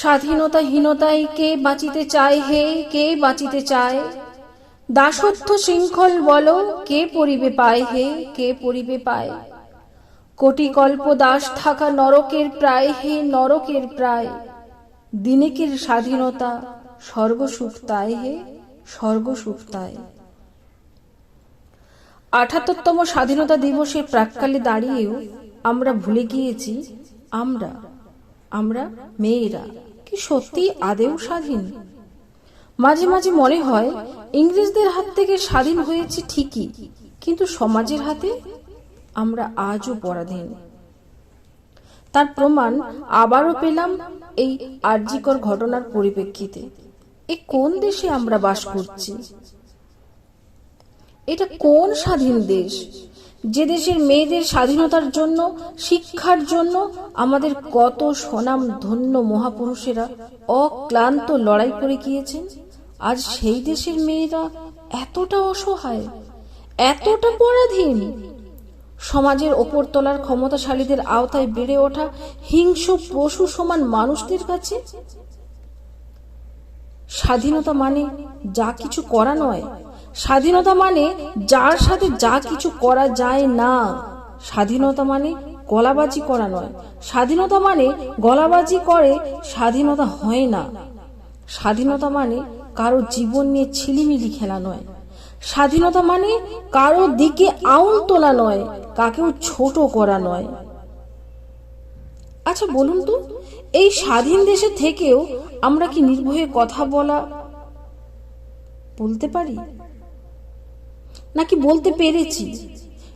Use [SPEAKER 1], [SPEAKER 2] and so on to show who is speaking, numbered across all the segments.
[SPEAKER 1] স্বাধীনতাহীনতায় কে বাঁচিতে চায় হে, কে বাঁচিতে চায়? দাসত্ব শৃঙ্খল বলো, কে পরিবে পায় হে, কে পরিবে পায়? কোটি কল্প দাস থাকা নরকের প্রায় হে, নরকের প্রায়। দিনেকের স্বাধীনতা স্বর্গসুখ তাই হে, স্বর্গসুখ তাই। আঠাত্তরতম স্বাধীনতা দিবসের প্রাককালে দাঁড়িয়েও আমরা ভুলে গিয়েছি, আমরা আমরা মেয়েরা। কি সত্যি আদেও স্বাধীন? মাঝে মাঝে মনে হয়, ইংরেজদের হাত থেকে স্বাধীন হয়েছে ঠিকই, কিন্তু সমাজের হাতে আমরা আজও পরাধীন। তার প্রমাণ আবারও পেলাম এই আর্যিকর ঘটনার পরিপ্রেক্ষিতে। এ কোন দেশে আমরা বাস করছি? এটা কোন স্বাধীন দেশ? যে দেশের মেয়েদের স্বাধীনতার জন্য, শিক্ষার জন্য আমাদের কত স্বনাম ধন্য মহাপুরুষেরা অক্লান্ত লড়াই করে গিয়েছেন আজ সেই দেশের মেয়েরা এতটা অসহায়, এতটা পরাধীন। সমাজের ওপর তোলার ক্ষমতাশালীদের আওতায় বেড়ে ওঠা হিংস্র পশু সমান মানুষদের কাছে স্বাধীনতা মানে যা কিছু করা নয় স্বাধীনতা মানে যার সাথে যা কিছু করা যায় না। স্বাধীনতা মানে গলাবাজি করা নয়। স্বাধীনতা মানে গলাবাজি করে, স্বাধীনতা হয় না। স্বাধীনতা মানে কারও জীবন নিয়ে ছিলিমিলি খেলা নয়। স্বাধীনতা মানে কারও দিকে আউল তোলা নয়, কাকেও ছোট করা নয়। আচ্ছা বলুন তো, এই স্বাধীন দেশে থেকেও আমরা কি নির্ভয়ে কথা বলা, বলতে পারি? নাকি বলতে পেরেছি?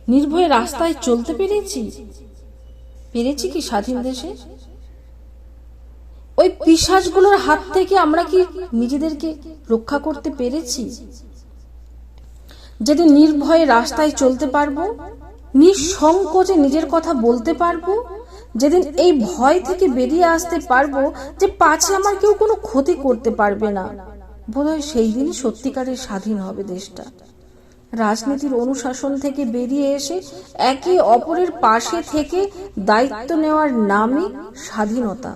[SPEAKER 1] নির্ভয়ে রাস্তায় চলতে পেরেছি? পেরেছি কি স্বাধীন দেশে? ওই পিসাজগুলোর হাত থেকে আমরা কি নিজেদেরকে রক্ষা করতে পেরেছি? যেদিন নির্ভয়ে রাস্তায় চলতে পারব, নিঃসংকোচে নিজের কথা বলতে পারব, যেদিন এই ভয় থেকে বেরিয়ে আসতে পারব যে পাছে আমার কেউ কোনো ক্ষতি করতে পারবে না, বোধহয় সেই দিনই সত্যিকারের স্বাধীন হবে দেশটা। রাজনীতির অনুশাসন থেকে বেরিয়ে এসে একে অপরের পাশে থেকে দায়িত্ব নেওয়ার নামই স্বাধীনতা।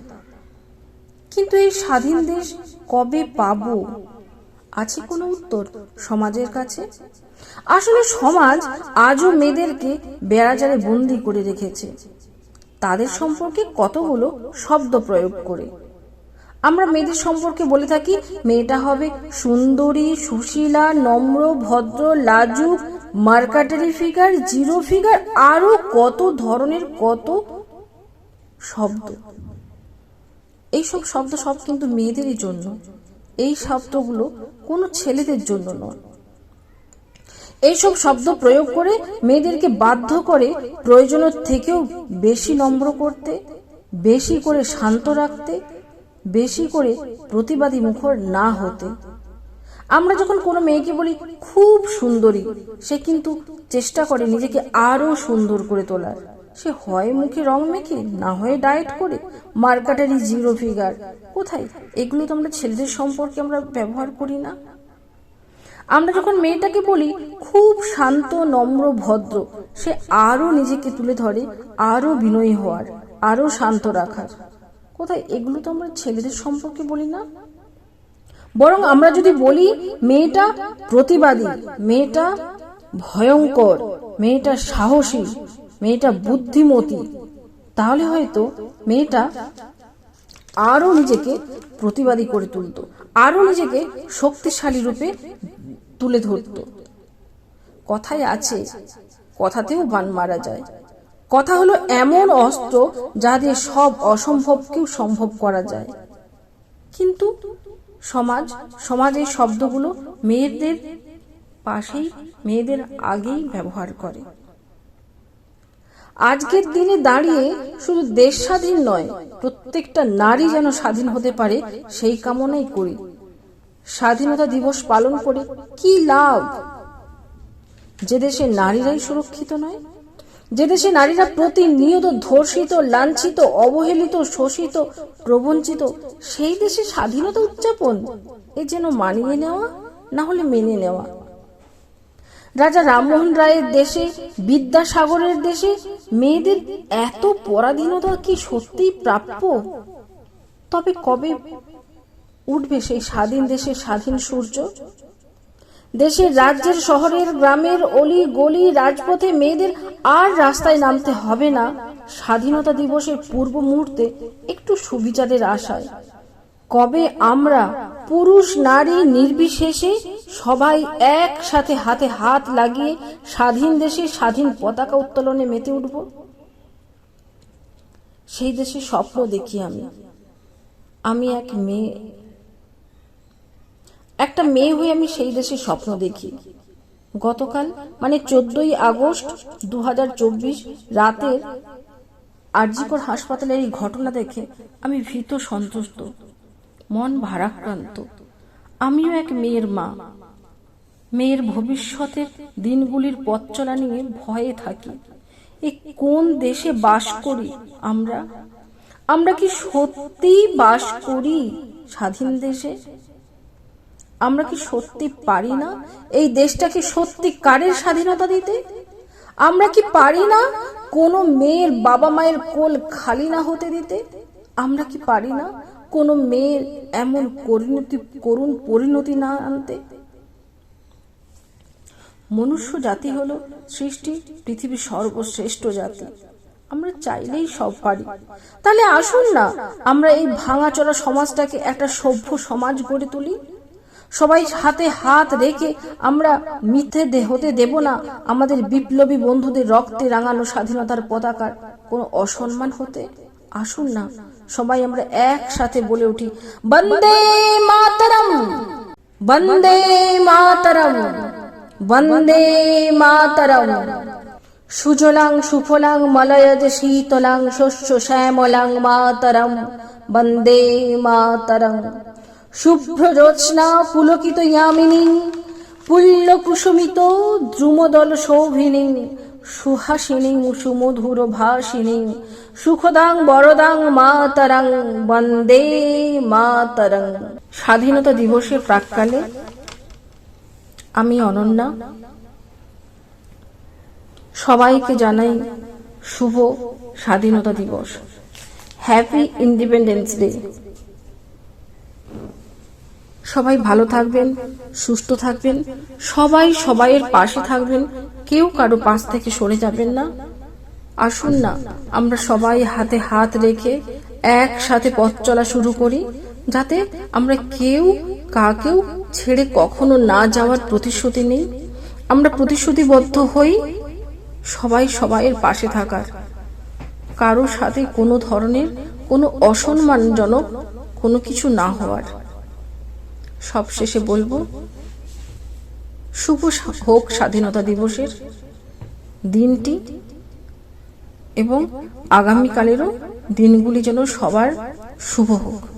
[SPEAKER 1] কিন্তু এই স্বাধীন দেশ কবে পাব? আছে কোনো উত্তর সমাজের কাছে? আসলে সমাজ আজও মেয়েদেরকে বেড়াজারে বন্দি করে রেখেছে। তাদের সম্পর্কে কতগুলো শব্দ প্রয়োগ করে। আমরা মেয়েদের সম্পর্কে বলে থাকি, মেয়েটা হবে সুন্দরী, সুশীলা, নম্র, ভদ্র, লাজুক, মার্কাটারি ফিগার, জিরো ফিগার, আরও কত ধরনের কত শব্দ। এইসব শব্দ সব কিন্তু মেয়েদেরই জন্য। এই শব্দগুলো কোনো ছেলেদের জন্য নয়। এইসব শব্দ প্রয়োগ করে মেয়েদেরকে বাধ্য করে প্রয়োজনের থেকেও বেশি নম্র করতে, বেশি করে শান্ত রাখতে বেশি করে প্রতিবাদী মুখর না হতে। আমরা যখন কোনো মেয়েকে বলি, খুব সুন্দরী সে কিন্তু চেষ্টা করে নিজেকে আরও সুন্দর করে তোলার। সে হয় মুখে রং মেখে, না হয় ডায়েট করে। মার্কাটারি জিরো ফিগার। কোথায়? এগুলো তো আমরা ছেলেদের সম্পর্কে আমরা ব্যবহার করি না। আমরা যখন মেয়েটাকে বলি, খুব শান্ত, নম্র, ভদ্র সে আরও নিজেকে তুলে ধরে আরও বিনয়ী হওয়ার আরও শান্ত রাখার। কোথায়? এগুলো তো আমরা ছেলেদের সম্পর্কে বলি না। বরং আমরা যদি বলি, মেয়েটা প্রতিবাদী, মেয়েটা ভয়ঙ্কর, মেয়েটা সাহসী, মেয়েটা বুদ্ধিমতী, তাহলে হয়তো মেয়েটা আরও নিজেকে প্রতিবাদী করে তুলতো আরও নিজেকে শক্তিশালী রূপে তুলে ধরত। কথায় আছে, কথাতেও বান মারা যায়। কথা হলো এমন অস্ত্র যা দিয়ে সব অসম্ভবকেও সম্ভব করা যায়। কিন্তু সমাজ সমাজের শব্দগুলো মেয়েদের পাশেই, মেয়েদের আগেই ব্যবহার করে। আজকের দিনে দাঁড়িয়ে শুধু দেশ স্বাধীন নয়, প্রত্যেকটা নারী যেন স্বাধীন হতে পারে সেই কামনাই করি। স্বাধীনতা দিবস পালন করে কি লাভ? যে দেশে নারীরাই সুরক্ষিত নয় যে দেশে নারীরা প্রতিনিয়ত ধর্ষিত, লাঞ্ছিত, অবহেলিত, শোষিত, প্রবঞ্চিত, সেই দেশে স্বাধীনতা উদযাপন, এ যেন মানিয়ে নেওয়া না হলে মেনে নেওয়া। রাজা রামমোহন রায়ের দেশে, বিদ্যাসাগরের দেশে মেয়েদের এত পরাধীনতা কি সত্যিই প্রাপ্য? তবে কবে উঠবে সেই স্বাধীন দেশের স্বাধীন সূর্য? দেশের রাজ্যের শহরের গ্রামের অলি গলি রাজপথে মেয়েদের আর রাস্তায় নামতে হবে না। স্বাধীনতা দিবসের পূর্ব মুহূর্তে একটু সুবিচারের আশায়। কবে আমরা, পুরুষ, নারী, নির্বিশেষে সবাই একসাথে হাতে হাত লাগিয়ে স্বাধীন দেশে স্বাধীন পতাকা উত্তোলনে মেতে উঠব? সেই দেশে স্বপ্ন দেখি আমি। আমি এক মেয়ে। একটা মেয়ে হয়ে আমি সেই দেশে স্বপ্ন দেখি। গতকাল মানে চোদ্দই আগস্ট দু রাতের আরজিকর হাসপাতালের এই ঘটনা দেখে আমি ভীত সন্তুষ্ট। মন ভারাক্রান্ত। আমিও এক মেয়ের মা। মেয়ের ভবিষ্যতের দিনগুলির পথ চলা নিয়ে ভয়ে থাকি। এ কোন দেশে বাস করি আমরা? আমরা কি সত্যি বাস করি স্বাধীন দেশে? আমরা কি সত্যি পারি না? এই দেশটাকে সত্যি কারের স্বাধীনতা দিতে? আমরা কি পারি না কোনো মেয়ের বাবা মায়ের কোল খালি না হতে দিতে? আমরা কি পারি না কোনো মেয়ের এমন পরিণতি, করুণ পরিণতি না আনতে? মনুষ্য জাতি হলো সৃষ্টি, পৃথিবীর সর্বশ্রেষ্ঠ জাতি। আমরা চাইলেই সব পারি। তাহলে আসুন না, আমরা এই ভাঙাচোরা সমাজটাকে একটা সভ্য সমাজ গড়ে তুলি। সবাই হাতে হাত রেখে আমরা মিথ্যে হতে দেব না। আমাদের বিপ্লবী বন্ধুদের রক্তে রাঙানো স্বাধীনতার পতাকার কোনো অসম্মান হতে আসুন না। সবাই আমরা একসাথে বলে উঠি, বন্দে মাতরম! বন্দে মাতরম! বন্দে মাতরম! সুজলাং সুফলাং মলয়জ শীতলাং শস্য শ্যামলাং মাতরম। বন্দে মাতরম! শুভ্র জ্যোৎস্না পুলকিত ইয়ামিনী পুল্ল কুসুমিত দ্রুমদল শোভিনী, সুহাসিনী, সুমধুর ভাসিনী, সুখদাং বরদাং মাতরং, বন্দে মাতরং। স্বাধীনতা দিবসের প্রাককালে আমি অনন্যা সবাইকে জানাই শুভ স্বাধীনতা দিবস। হ্যাপি ইন্ডিপেন্ডেন্স ডে সবাই ভালো থাকবেন, সুস্থ থাকবেন, সবাই সবাইয়ের পাশে থাকবেন, কেউ কারও পাশ থেকে সরে যাবেন না। আসুন না, আমরা সবাই হাতে হাত রেখে একসাথে পথ চলা শুরু করি, যাতে আমরা কেউ কাকেও ছেড়ে কখনো না যাওয়ার প্রতিশ্রুতি নেই। আমরা প্রতিশ্রুতিবদ্ধ হই সবাই সবাইয়ের পাশে থাকার। কারও সাথে কোনো ধরনের কোনো অসম্মানজনক কোনো কিছু না হওয়ার। সবশেষে বলব শুভ হোক স্বাধীনতা দিবসের দিনটি এবং আগামীকালেরও দিনগুলি যেন সবার শুভ হোক।